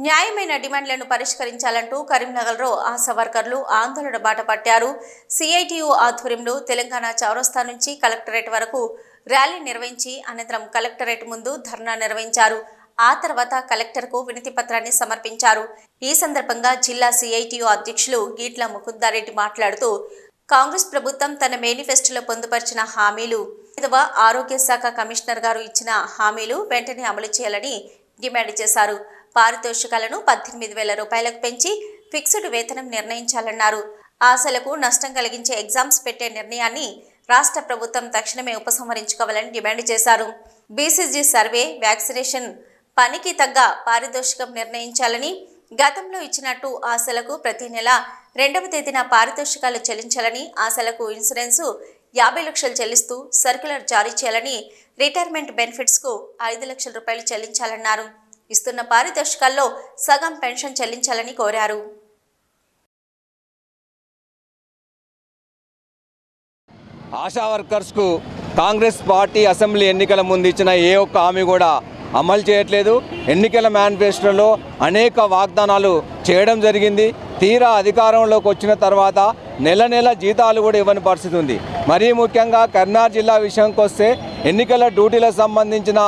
న్యాయమైన డిమాండ్లను పరిష్కరించాలంటూ కరీంనగర్లో ఆశా వర్కర్లు ఆందోళన బాట పట్టారు. సిఐటియు ఆధ్వర్యంలో తెలంగాణ చౌరస్తా నుంచి కలెక్టరేట్ వరకు ర్యాలీ నిర్వహించి అనంతరం కలెక్టరేట్ ముందు ధర్నా నిర్వహించారు. ఆ తర్వాత కలెక్టర్కు వినతి పత్రాన్ని సమర్పించారు. ఈ సందర్భంగా జిల్లా సిఐటియు అధ్యక్షులు గీట్ల ముకుందారెడ్డి మాట్లాడుతూ కాంగ్రెస్ ప్రభుత్వం తన మేనిఫెస్టోలో పొందుపరిచిన హామీలు ఆరోగ్య శాఖ కమిషనర్ గారు ఇచ్చిన హామీలు వెంటనే అమలు చేయాలని డిమాండ్ చేశారు. పారితోషికాలను పద్దెనిమిది వేల రూపాయలకు పెంచి ఫిక్స్డ్ వేతనం నిర్ణయించాలన్నారు. ఆశలకు నష్టం కలిగించే ఎగ్జామ్స్ పెట్టే నిర్ణయాన్ని రాష్ట్ర ప్రభుత్వం తక్షణమే ఉపసంహరించుకోవాలని డిమాండ్ చేశారు. బీసీజీ సర్వే వ్యాక్సినేషన్ పనికి తగ్గ పారితోషికం నిర్ణయించాలని గతంలో ఇచ్చినట్టు ఆశలకు ప్రతి నెల రెండవ తేదీన పారితోషికాలు చెల్లించాలని ఆశలకు ఇన్సూరెన్సు యాభై లక్షలు చెల్లిస్తూ సర్క్యులర్ జారీ చేయాలని రిటైర్మెంట్ బెనిఫిట్స్కు ఐదు లక్షల రూపాయలు చెల్లించాలన్నారు. ఇస్తున్న పారితోషికాల్లో సగం పెన్షన్ చెల్లించాలని కోరారు. ఆశా వర్కర్స్కు కాంగ్రెస్ పార్టీ అసెంబ్లీ ఎన్నికల ముందు ఇచ్చిన ఏ ఒక్క హామీ కూడా అమలు చేయట్లేదు. ఎన్నికల మేనిఫెస్టోలో అనేక వాగ్దానాలు చేయడం జరిగింది. తీరా అధికారంలోకి వచ్చిన తర్వాత నెల నెల జీతాలు కూడా ఇవ్వని పరిస్థితి ఉంది. మరీ ముఖ్యంగా కర్నార్ జిల్లా విషయంకి వస్తే ఎన్నికల డ్యూటీలకు సంబంధించిన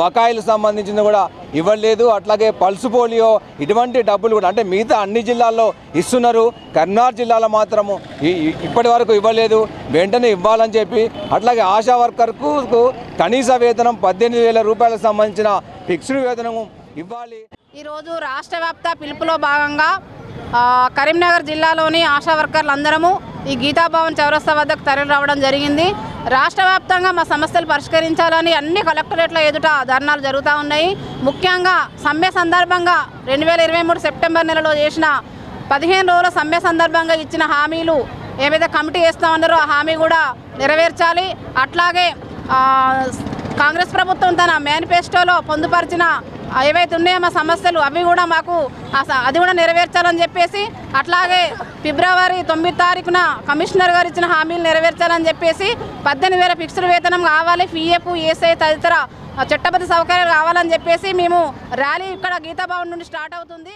బకాయిలకు సంబంధించిన కూడా ఇవ్వలేదు. అట్లాగే పల్సు పోలియో ఇటువంటి డబ్బులు కూడా అంటే మిగతా అన్ని జిల్లాల్లో ఇస్తున్నారు. కర్నార్ జిల్లాలో మాత్రము ఇప్పటి వరకు ఇవ్వలేదు. వెంటనే ఇవ్వాలని చెప్పి అట్లాగే ఆశా వర్కర్కు కనీస వేతనం పద్దెనిమిది వేల రూపాయలకు సంబంధించిన ఫిక్స్డ్ వేతనము ఇవ్వాలి. ఈరోజు రాష్ట్ర వ్యాప్త పిలుపులో భాగంగా కరీంనగర్ జిల్లాలోని ఆశా వర్కర్లు అందరము ఈ గీతాభవన్ చౌరస్తా వద్దకు తరలి రావడం జరిగింది. రాష్ట్ర వ్యాప్తంగా మా సమస్యలు పరిష్కరించాలని అన్ని కలెక్టరేట్ల ఎదుట ధర్నాలు జరుగుతూ ఉన్నాయి. ముఖ్యంగా సమ్మె సందర్భంగా రెండు వేల ఇరవై మూడు సెప్టెంబర్ నెలలో చేసిన పదిహేను రోజుల సమ్మె సందర్భంగా ఇచ్చిన హామీలు ఏవైతే కమిటీ వేస్తామన్నారో ఆ హామీ కూడా నెరవేర్చాలి. అట్లాగే కాంగ్రెస్ ప్రభుత్వం తన మేనిఫెస్టోలో పొందుపరిచిన ఏవైతే ఉన్నాయో మా సమస్యలు అవి కూడా మాకు స- అది కూడా నెరవేర్చాలని చెప్పేసి అట్లాగే ఫిబ్రవరి తొమ్మిది తారీఖున కమిషనర్ గారు ఇచ్చిన హామీలు నెరవేర్చాలని చెప్పేసి పద్దెనిమిది వేల ఫిక్స్డ్ వేతనం కావాలి పిఎఫ్ ఏసఐ తదితర చట్టబద్ధ సౌకర్యాలు కావాలని చెప్పేసి మేము ర్యాలీ ఇక్కడ గీతాభవన్ నుండి స్టార్ట్ అవుతుంది.